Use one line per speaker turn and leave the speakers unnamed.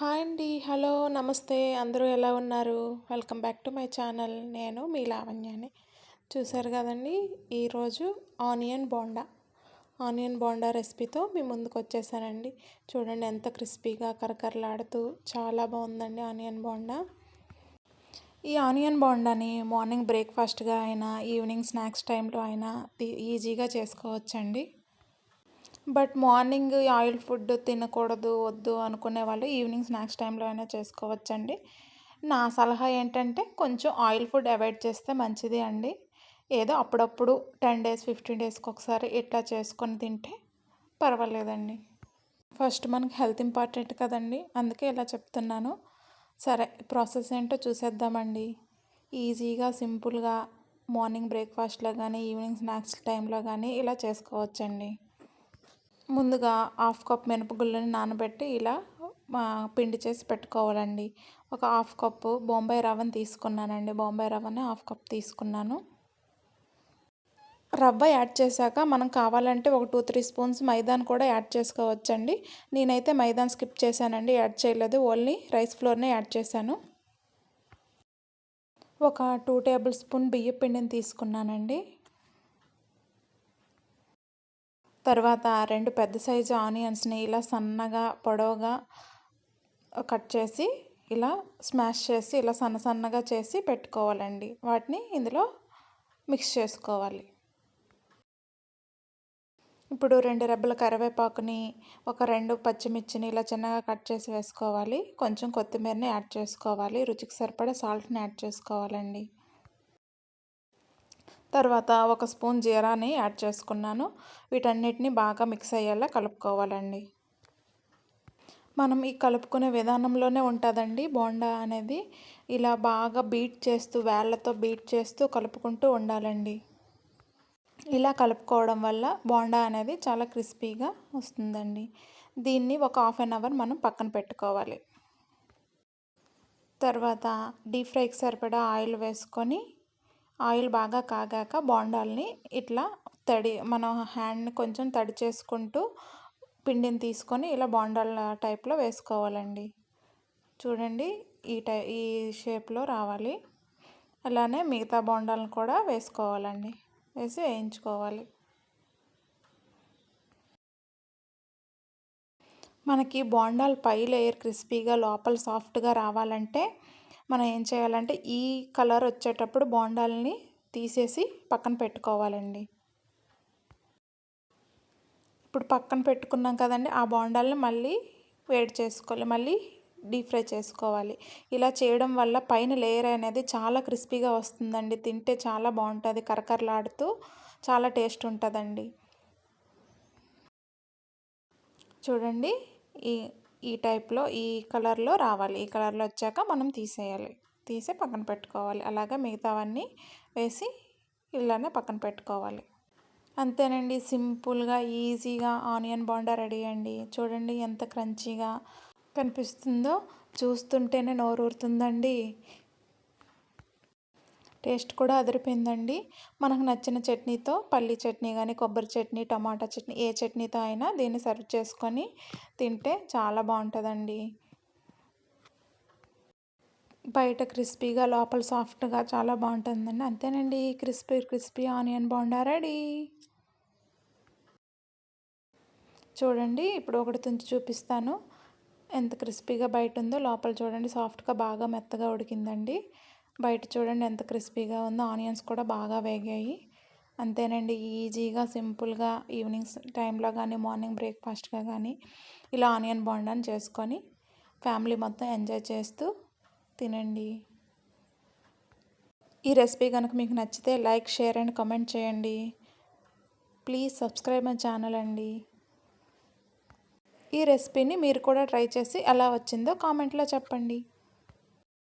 Hi అండి. Hello నమస్తే. అందరూ ఎలా ఉన్నారు? Welcome back to my channel. నేను మీ లావణ్యాని. చూసారు కదండి ఈరోజు ఆనియన్ బోండా. ఆనియన్ బోండా రెసిపీతో మీ ముందుకు వచ్చేసానండి. చూడండి ఎంత క్రిస్పీగా కరకరలాడుతూ చాలా బాగుందండి ఆనియన్ బోండా. ఈ ఆనియన్ బోండాని మార్నింగ్ బ్రేక్ఫాస్ట్గా అయినా ఈవినింగ్ స్నాక్స్ టైంలో అయినా ఈజీగా చేసుకోవచ్చండి. బట్ మార్నింగ్ ఆయిల్ ఫుడ్ తినకూడదు వద్దు అనుకునే వాళ్ళు ఈవినింగ్ స్నాక్స్ టైంలో అయినా చేసుకోవచ్చండి. నా సలహా ఏంటంటే కొంచెం ఆయిల్ ఫుడ్ అవాయిడ్ చేస్తే మంచిది అండి. ఏదో అప్పుడప్పుడు టెన్ డేస్ ఫిఫ్టీన్ డేస్కి ఒకసారి ఇట్లా చేసుకొని తింటే పర్వాలేదండి. ఫస్ట్ మనకి హెల్త్ ఇంపార్టెంట్ కదండి అందుకే ఇలా చెప్తున్నాను. సరే ప్రాసెస్ ఏంటో చూసేద్దామండి. ఈజీగా సింపుల్గా మార్నింగ్ బ్రేక్ఫాస్ట్లో కానీ ఈవినింగ్ స్నాక్స్ టైంలో కానీ ఇలా చేసుకోవచ్చండి. ముందుగా హాఫ్ కప్ మినపగుళ్ళని నానబెట్టి ఇలా పిండి చేసి పెట్టుకోవాలండి. ఒక హాఫ్ కప్పు బొంబాయి రవ్వని తీసుకున్నానండి. బొంబాయి రవ్వని హాఫ్ కప్ తీసుకున్నాను. రవ్వ యాడ్ చేశాక మనం కావాలంటే ఒక టూ త్రీ స్పూన్స్ మైదాన్ కూడా యాడ్ చేసుకోవచ్చండి. నేనైతే మైదాన్ స్కిప్ చేశానండి. యాడ్ చేయలేదు. ఓన్లీ రైస్ ఫ్లోర్నే యాడ్ చేశాను. ఒక టూ టేబుల్ స్పూన్ బియ్య పిండిని తీసుకున్నానండి. తర్వాత రెండు పెద్ద సైజు ఆనియన్స్ని ఇలా సన్నగా పొడవుగా కట్ చేసి ఇలా స్మాష్ చేసి ఇలా సన్న సన్నగా చేసి పెట్టుకోవాలండి. వాటిని ఇందులో మిక్స్ చేసుకోవాలి. ఇప్పుడు రెండు రెబ్బల కరివేపాకుని ఒక రెండు పచ్చిమిర్చిని ఇలా చిన్నగా కట్ చేసి వేసుకోవాలి. కొంచెం కొత్తిమీరని యాడ్ చేసుకోవాలి. రుచికి సరిపడా సాల్ట్ని యాడ్ చేసుకోవాలండి. తర్వాత ఒక స్పూన్ జీరాని యాడ్ చేసుకున్నాను. వీటన్నిటిని బాగా మిక్స్ అయ్యేలా కలుపుకోవాలండి. మనం ఈ కలుపుకునే విధానంలోనే ఉంటుందండి బోండా అనేది. ఇలా బాగా బీట్ చేస్తూ వేళ్ళతో బీట్ చేస్తూ కలుపుకుంటూ ఉండాలండి. ఇలా కలుపుకోవడం వల్ల బోండా అనేది చాలా క్రిస్పీగా వస్తుందండి. దీన్ని ఒక హాఫ్ అన్ అవర్ మనం పక్కన పెట్టుకోవాలి. తర్వాత డీప్ ఫ్రైకి సరిపడా ఆయిల్ వేసుకొని ఆయిల్ బాగా కాగాక బోండాల్ని ఇట్లా తడి మన హ్యాండ్ని కొంచెం తడి చేసుకుంటూ పిండిని తీసుకొని ఇలా బోండాల టైప్లో వేసుకోవాలండి. చూడండి ఈ టై ఈ షేప్లో రావాలి. అలానే మిగతా బోండాలను కూడా వేసుకోవాలండి. వేసి వేయించుకోవాలి. మనకి బోండాలు పై లేయర్ క్రిస్పీగా లోపల సాఫ్ట్గా రావాలంటే మనం ఏం చేయాలంటే ఈ కలర్ వచ్చేటప్పుడు బోండాలని తీసేసి పక్కన పెట్టుకోవాలండి. ఇప్పుడు పక్కన పెట్టుకున్నాం కదండి ఆ బోండాలని మళ్ళీ వేడి చేసుకోవాలి మళ్ళీ డీప్ ఫ్రై చేసుకోవాలి. ఇలా చేయడం వల్ల పైన లేయర్ అనేది చాలా క్రిస్పీగా వస్తుందండి తింటే చాలా బాగుంటుంది కరకరలాడుతూ చాలా టేస్ట్ ఉంటుందండి. చూడండి ఈ ఈ టైప్లో ఈ కలర్లో రావాలి. ఈ కలర్లో వచ్చాక మనం తీసేయాలి. తీసి పక్కన పెట్టుకోవాలి. అలాగే మిగతావన్నీ వేసి ఇలానే పక్కన పెట్టుకోవాలి. అంతేనండి. సింపుల్గా ఈజీగా ఆనియన్ బోండా రెడీ అండి. చూడండి ఎంత క్రంచీగా కనిపిస్తుందో. చూస్తుంటేనే నోరూరుతుందండి. టేస్ట్ కూడా అదిరిపోయిందండి. మనకు నచ్చిన చట్నీతో పల్లి చట్నీ కానీ కొబ్బరి చట్నీ టమాటా చట్నీ ఏ చట్నీతో అయినా దీన్ని సర్వ్ చేసుకొని తింటే చాలా బాగుంటుందండి. బయట క్రిస్పీగా లోపల సాఫ్ట్గా చాలా బాగుంటుందండి. అంతేనండి. Crispy crispy onion bonda ready. చూడండి ఇప్పుడు ఒకటి తుంచి చూపిస్తాను. ఎంత క్రిస్పీగా బయట ఉందో లోపల చూడండి. సాఫ్ట్గా బాగా మెత్తగా ఉడికిందండి. బయట చూడండి ఎంత క్రిస్పీగా ఉందో ఆనియన్స్ కూడా బాగా వేగాయి. అంతేనండి ఈజీగా సింపుల్గా ఈవినింగ్ టైంలో కానీ మార్నింగ్ బ్రేక్ఫాస్ట్గా కానీ ఇలా ఆనియన్ బోండాని చేసుకొని ఫ్యామిలీ మొత్తం ఎంజాయ్ చేస్తూ తినండి. ఈ రెసిపీ కనుక మీకు నచ్చితే లైక్ షేర్ అండ్ కమెంట్ చేయండి. ప్లీజ్ సబ్స్క్రైబ్ మై ఛానల్ అండి. ఈ రెసిపీని మీరు కూడా ట్రై చేసి ఎలా వచ్చిందో కామెంట్లో చెప్పండి.